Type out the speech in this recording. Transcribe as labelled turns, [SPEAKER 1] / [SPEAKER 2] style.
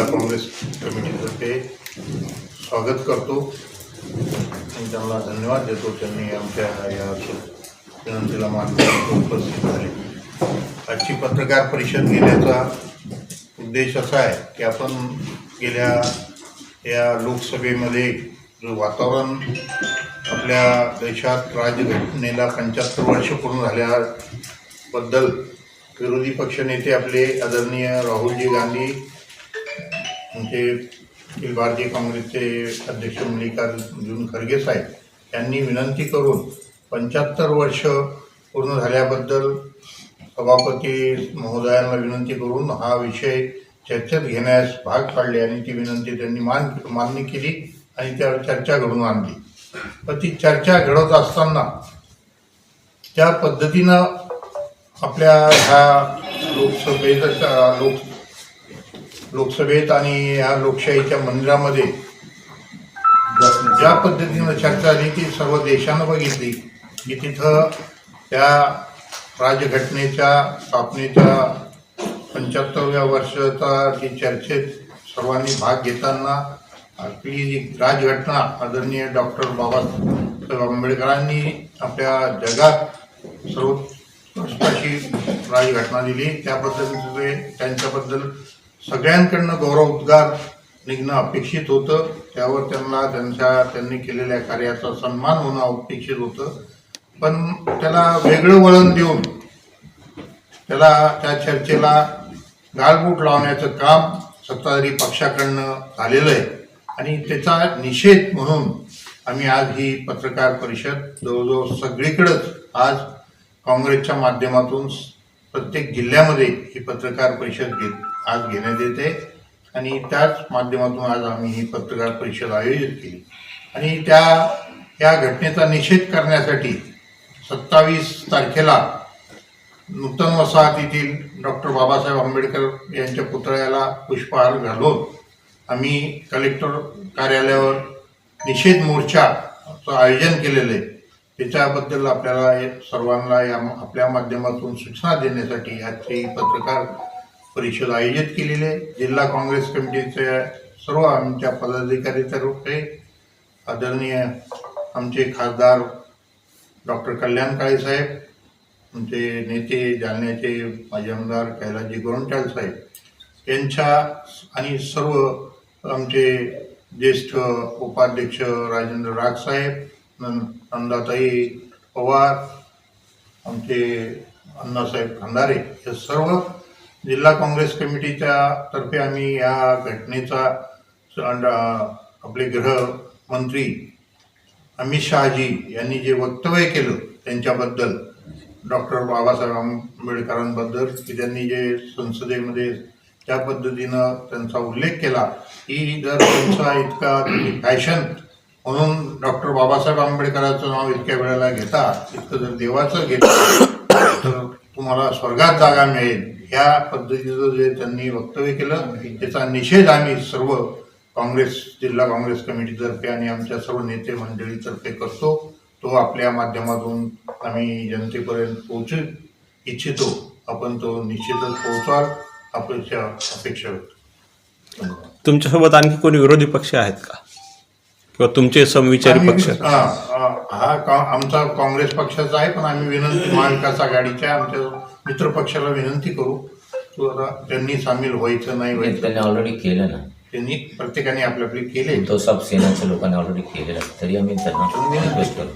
[SPEAKER 1] जिल्हा काँग्रेस कमिटीतर्फे स्वागत करतो. आणि त्यांना धन्यवाद देतो. त्यांनी आमच्या या विनंतीला मान्य उपस्थित झाले. आजची पत्रकार परिषद घेण्याचा उद्देश असा आहे की आपण गेल्या या लोकसभेमध्ये जो वातावरण आपल्या देशात राजघटनेला पंच्याहत्तर वर्ष पूर्ण झाल्याबद्दल विरोधी पक्षनेते आपले आदरणीय राहुलजी गांधी म्हणजे अखिल भारतीय काँग्रेसचे अध्यक्ष मल्लिकार्जुन खरगे साहेब यांनी विनंती करून पंच्याहत्तर वर्ष पूर्ण झाल्याबद्दल सभापती महोदयांना विनंती करून हा विषय चर्चेत घेण्यास भाग पाडले आणि ती विनंती त्यांनी मान मान्य केली आणि त्यावर चर्चा घडून आणली. पण ती चर्चा घडवत असताना त्या पद्धतीनं आपल्या ह्या लोकसभेचा लोक लोकसभेत आणि ह्या लोकशाहीच्या मंदिरामध्ये ज्या पद्धतीनं चर्चा झाली ती सर्व देशानं बघितली. की तिथं त्या राजघटनेच्या स्थापनेच्या पंच्याहत्तरव्या वर्षाचा ती चर्चेत सर्वांनी भाग घेताना आपली जी राजघटना आदरणीय डॉक्टर बाबासाहेब आंबेडकरांनी आपल्या जगात सर्वोत्कृष्ट अशी राजघटना दिली. त्याबद्दल त्यांच्याबद्दल सगळ्यांकडनं गौरव उद्गार निघणं अपेक्षित होतं. त्यावर त्यांना त्यांच्या त्यांनी केलेल्या कार्याचा सन्मान होणं अपेक्षित होतं. पण त्याला वेगळं वळण देऊन त्याला त्या चर्चेला गाळबूट लावण्याचं काम सत्ताधारी पक्षाकडनं झालेलं आहे. आणि त्याचा निषेध म्हणून आम्ही आज ही पत्रकार परिषद जवळजवळ सगळीकडंच आज काँग्रेसच्या माध्यमातून प्रत्येक जिल्ह्यामध्ये ही पत्रकार परिषद घेत आज घेण्यात येते. आणि त्याच माध्यमातून आज आम्ही ही पत्रकार परिषद आयोजित केली. आणि त्या या घटनेचा निषेध करण्यासाठी सत्तावीस तारखेला नूतन वसाहतीतील डॉक्टर बाबासाहेब आंबेडकर यांच्या पुतळ्याला पुष्पहार घालून आम्ही कलेक्टर कार्यालयावर निषेध मोर्चाचं आयोजन केलेलं आहे. त्याच्याबद्दल आपल्याला सर्वांना या आपल्या माध्यमातून सूचना देण्यासाठी आजची पत्रकार परिषद आयोजित केलेली आहे. जिल्हा काँग्रेस कमिटीचे सर्व आमच्या पदाधिकारीतर्फे आदरणीय आमचे खासदार डॉक्टर कल्याण काळे साहेब आमचे नेते जालन्याचे माजी आमदार कैलाजी गोरंट्याल साहेब यांच्या आणि सर्व आमचे ज्येष्ठ उपाध्यक्ष राजेंद्र राग साहेब नंदाताई पवार आमचे अण्णासाहेब खंडारे हे सर्व जिल्हा काँग्रेस कमिटीच्या तर्फे आम्ही या घटनेचा आपले गृहमंत्री अमित शहाजी यांनी जे वक्तव्य केलं त्यांच्याबद्दल डॉक्टर बाबासाहेब आंबेडकरांबद्दल की त्यांनी जे संसदेमध्ये त्या पद्धतीनं त्यांचा उल्लेख केला की जर त्यांचा इतका फॅशन म्हणून डॉक्टर बाबासाहेब आंबेडकरांचं नाव इतक्या वेळेला घेता इतकं जर देवाचं घेतलं तर तुम्हाला स्वर्गात जागा मिळेल. ह्या पद्धतीचं जे त्यांनी वक्तव्य केलं त्याचा निषेध आम्ही सर्व काँग्रेस जिल्हा काँग्रेस कमिटीतर्फे आणि आमच्या सर्व नेते मंडळीतर्फे करतो. तो आपल्या माध्यमातून आम्ही जनतेपर्यंत पोहोचू इच्छितो. आपण तो निश्चितच पोहोचवाल अपेक्षा अपेक्षा व्यक्त
[SPEAKER 2] तुमच्यासोबत आणखी कोणी विरोधी पक्ष आहेत का? किंवा तुमचे समविचारी पक्ष.
[SPEAKER 1] हा, हा, हा का- आमचा काँग्रेस पक्षाचा आहे पण आम्ही विनंती महाविकास आघाडीच्या आमच्या मित्र पक्षाला विनंती करू. त्यांनी सामील व्हायचं नाही व्हायचं.
[SPEAKER 3] त्यांनी ऑलरेडी केलं ना.
[SPEAKER 1] त्यांनी प्रत्येकाने आपले आपले केले
[SPEAKER 3] तो सब सेनाच्या लोकांनी ऑलरेडी केलेलं. तरी आम्ही त्यांना रिक्वेस्ट करू.